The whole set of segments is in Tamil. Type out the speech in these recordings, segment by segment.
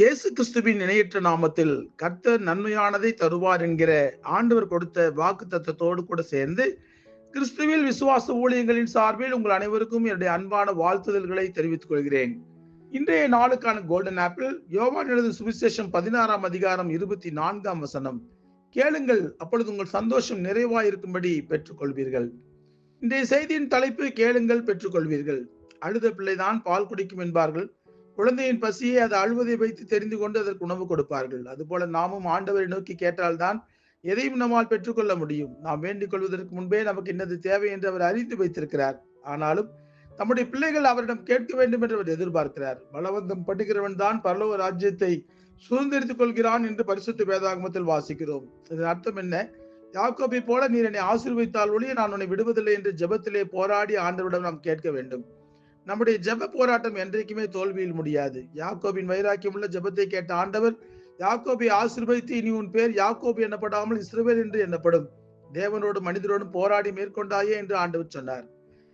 இயேசு கிறிஸ்துவின் இணையற்ற நாமத்தில் கர்த்தர் நன்மையானதை தருவார் என்கிற ஆண்டவர் கொடுத்த வாக்கு தத்துவத்தோடு கூட சேர்ந்து கிறிஸ்துவில் விசுவாச ஊழியங்களின் சார்பில் உங்கள் அனைவருக்கும் என்னுடைய அன்பான வாழ்த்துதல்களை தெரிவித்துக் கொள்கிறேன். இன்றைய நாளுக்கான கோல்டன் ஆப்பிள் யோவான் எழுது சுவிசேஷம் பதினாறாம் அதிகாரம் இருபத்தி நான்காம் வசனம். கேளுங்கள் அப்பொழுது உங்கள் சந்தோஷம் நிறைவாயிருக்கும்படி பெற்றுக்கொள்வீர்கள். இன்றைய செய்தியின் தலைப்பு கேளுங்கள் பெற்றுக்கொள்வீர்கள். அழுத பிள்ளைதான் பால் குடிக்கும் என்பார்கள். குழந்தையின் பசியை அது அழுவதை வைத்து தெரிந்து கொண்டு அதற்கு உணவு கொடுப்பார்கள். அதுபோல நாமும் ஆண்டவரை நோக்கி கேட்டால்தான் எதையும் நம்மால் பெற்றுக்கொள்ள முடியும். நாம் வேண்டிக் கொள்வதற்கு முன்பே நமக்கு என்னது தேவை என்று அவர் அறிந்து வைத்திருக்கிறார். ஆனாலும் தம்முடைய பிள்ளைகள் அவரிடம் கேட்க வேண்டும் என்று அவர் எதிர்பார்க்கிறார். பலவந்தம் படுகிறவன் தான் பரலோக ராஜ்யத்தை சுதந்திரித்துக் கொள்கிறான் என்று பரிசுத்த வேதாகமத்தில் வாசிக்கிறோம். இதன் அர்த்தம் என்ன? யாக்கோபை போல நீர் என்னை ஆசீர்வதித்தால் ஒழிய நான் உன்னை விடுவதில்லை என்று ஜெபத்திலே போராடி ஆண்டவரிடம் நாம் கேட்க வேண்டும். நம்முடைய ஜெப போராட்டம் என்றைக்குமே தோல்வியில் முடியாது. யாக்கோபின் வைராக்கியம் உள்ள ஜெபத்தை கேட்ட ஆண்டவர் யாக்கோபை ஆசிர்வதித்து இனி உன் பேர் யாக்கோபு எண்ணப்படாமல் இஸ்ரவேல் என்று எண்ணப்படும். தேவனோடு மனிதரோடும் போராடி மேற்கொண்டாயே என்று ஆண்டவர் சொன்னார்.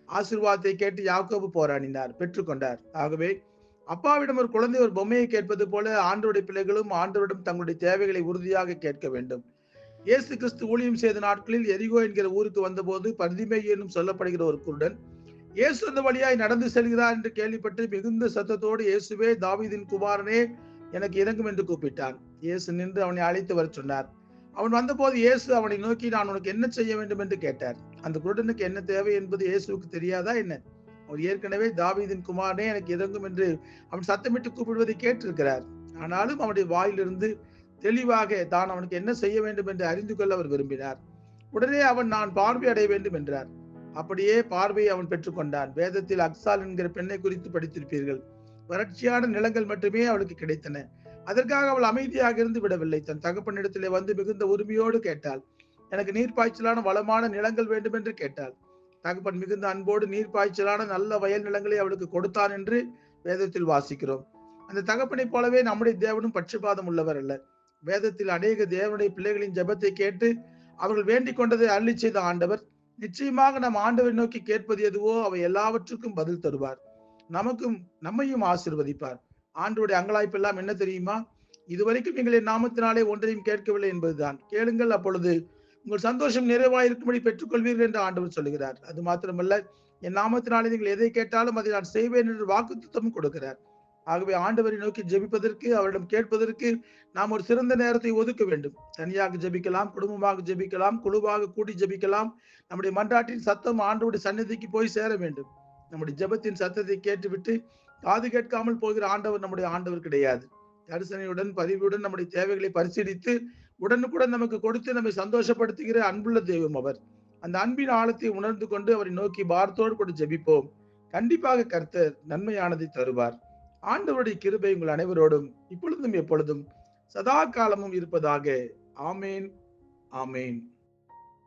ஆசீர்வாதத்தை கேட்டு யாக்கோபு போராடினார் பெற்றுக்கொண்டார். ஆகவே அப்பாவிடம் ஒரு குழந்தை ஒரு பொம்மையை கேட்பது போல ஆண்டோடைய பிள்ளைகளும் ஆண்டவரிடம் தங்களுடைய தேவைகளை உறுதியாக கேட்க வேண்டும். இயேசு கிறிஸ்து ஊழியம் செய்த நாட்களில் எரிகோ என்கிற ஊருக்கு வந்தபோது பரிதிமை என்னும் சொல்லப்படுகிற ஒரு குருடன் இயேசு அந்த வழியாய் நடந்து செல்கிறார் என்று கேள்விப்பட்டு மிகுந்த சத்தத்தோடு இயேசுவே தாவீதின் குமாரனே எனக்கு இறங்கும் என்று கூப்பிட்டான். இயேசு நின்று அவனை அழைத்து வர சொன்னார். அவன் வந்தபோது இயேசு அவனை நோக்கி நான் உனக்கு என்ன செய்ய வேண்டும்? என்று கேட்டார். அந்த குருடனுக்கு என்ன தேவை என்பது இயேசுவுக்கு தெரியாதா என்ன? அவர் ஏற்கனவே தாவீதின் குமாரனே எனக்கு இறங்கும் என்று அவன் சத்தமிட்டு கூப்பிடுவதை கேட்டிருக்கிறார். ஆனாலும் அவனுடைய வாயிலிருந்து தெளிவாக தான் அவனுக்கு என்ன செய்ய வேண்டும்? என்று அறிந்து கொள்ள அவர் விரும்பினார். உடனே அவன் நான் பார்வை அடைய வேண்டும் என்றார். அப்படியே பார்வையை அவன் பெற்றுக்கொண்டான். வேதத்தில் அக்சால் என்கிற பெண்ணை குறித்து படித்திருப்பீர்கள். வறட்சியான நிலங்கள் மட்டுமே அவளுக்கு கிடைத்தன. அதற்காக அவள் அமைதியாக இருந்து விடவில்லை. தன் தகப்பனிடத்திலே வந்து மிகுந்த உரிமையோடு கேட்டாள். எனக்கு நீர்ப்பாய்ச்சலான வளமான நிலங்கள் வேண்டும் என்று கேட்டாள். தகப்பன் மிகுந்த அன்போடு நீர்ப்பாய்ச்சலான நல்ல வயல் நிலங்களை அவளுக்கு கொடுத்தான் என்று வேதத்தில் வாசிக்கிறோம். அந்த தகப்பனைப் போலவே நம்முடைய தேவனும் பட்சபாதம் உள்ளவர் அல்ல. வேதத்தில் அநேக தேவனுடைய பிள்ளைகளின் ஜபத்தை கேட்டு அவர்கள் வேண்டிக் கொண்டதை அள்ளி செய்த ஆண்டவர் நிச்சயமாக நம் ஆண்டவரை நோக்கி கேட்பது எதுவோ அவை எல்லாவற்றுக்கும் பதில் தருவார். நமக்கும் நம்மையும் ஆசிர்வதிப்பார். ஆண்டோடைய அங்கலாய்ப்பு எல்லாம் என்ன தெரியுமா? இதுவரைக்கும் எங்களின் நாமத்தினாலே ஒன்றையும் கேட்கவில்லை என்பதுதான். கேளுங்கள் அப்பொழுது உங்கள் சந்தோஷம் நிறைவாயிருக்கும்படி பெற்றுக்கொள்வீர்கள் என்று ஆண்டவர் சொல்லுகிறார். அது மாத்திரமல்ல என் நாமத்தினாலே நீங்கள் எதை கேட்டாலும் அதை நான் செய்வேன் என்று வாக்குத்தம் கொடுக்கிறார். ஆகவே ஆண்டவரை நோக்கி ஜெபிப்பதற்கு அவரிடம் கேட்பதற்கு நாம் ஒரு சிறந்த நேரத்தை ஒதுக்க வேண்டும். தனியாக ஜெபிக்கலாம் குடும்பமாக ஜெபிக்கலாம் குழுவாக கூட்டி ஜெபிக்கலாம். நம்முடைய மன்றாட்டின் சத்தம் ஆண்டவருடைய சன்னதிக்கு போய் சேர வேண்டும். நம்முடைய ஜெபத்தின் சத்தத்தை கேட்டுவிட்டு காது கேட்காமல் போகிற ஆண்டவர் நம்முடைய ஆண்டவர் கிடையாது. தரிசனையுடன் பதிவுடன் நம்முடைய தேவைகளை பரிசீலித்து உடனுக்குடன் நமக்கு கொடுத்து நம்மை சந்தோஷப்படுத்துகிற அன்புள்ள தெய்வம் அவர். அந்த அன்பின் ஆழத்தை உணர்ந்து கொண்டு அவரை நோக்கி பாரத்தோடு கூட ஜெபிப்போம். கண்டிப்பாக கர்த்தர் நன்மையானதை தருவார். ஆண்டவருடைய கிருபை உங்கள் அனைவரோடும் இப்பொழுதும் எப்பொழுதும் சதா காலமும் இருப்பதாக. ஆமேன். ஆமேன்.